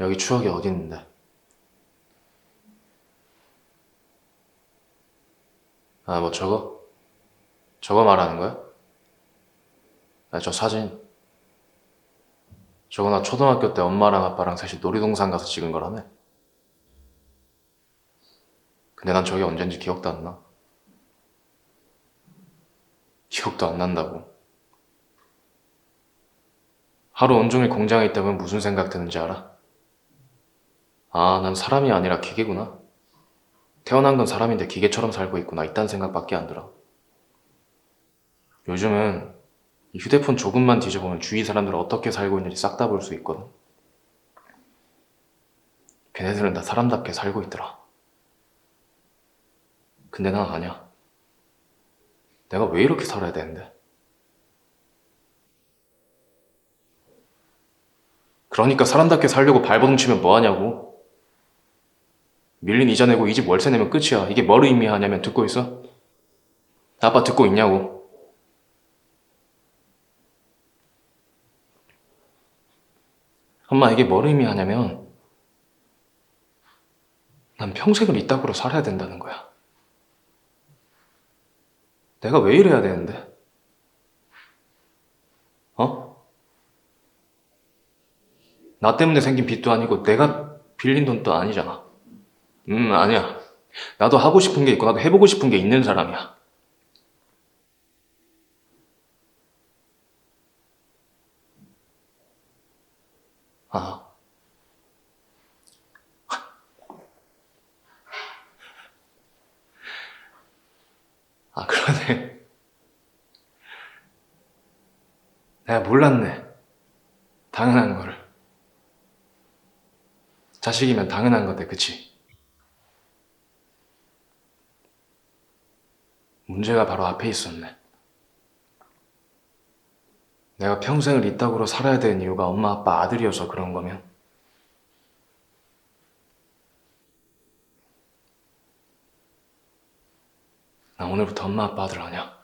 여기 추억이 어디 있는데? 아, 뭐 저거? 저거 말하는 거야? 아, 저 사진. 저거 나 초등학교 때 엄마랑 아빠랑 셋이 놀이동산 가서 찍은 거라며. 근데 난 저게 언젠지 기억도 안 나. 기억도 안 난다고. 하루 온종일 공장에 있다 보면 무슨 생각 드는지 알아? 아, 난 사람이 아니라 기계구나. 태어난 건 사람인데 기계처럼 살고 있구나. 이딴 생각밖에 안 들어. 요즘은 이 휴대폰 조금만 뒤져보면 주위 사람들 어떻게 살고 있는지 싹 다 볼 수 있거든. 걔네들은 다 사람답게 살고 있더라. 근데 난 아니야. 내가 왜 이렇게 살아야 되는데? 그러니까 사람답게 살려고 발버둥 치면 뭐하냐고. 밀린 이자 내고 이 집 월세 내면 끝이야. 이게 뭘 의미하냐면 듣고 있어? 아빠 듣고 있냐고. 엄마 이게 뭘 의미하냐면 난 평생을 이따구로 살아야 된다는 거야. 내가 왜 이래야 되는데? 어? 나 때문에 생긴 빚도 아니고 내가 빌린 돈도 아니잖아. 음, 아니야. 나도 하고 싶은 게 있고 나도 해보고 싶은 게 있는 사람이야. 아. 아, 그러네. 내가 몰랐네. 당연한 거를. 자식이면 당연한 건데, 그치? 문제가 바로 앞에 있었네. 내가 평생을 이따구로 살아야 되는 이유가 엄마 아빠 아들이어서 그런 거면 나 오늘부터 엄마 아빠 아들 아니야.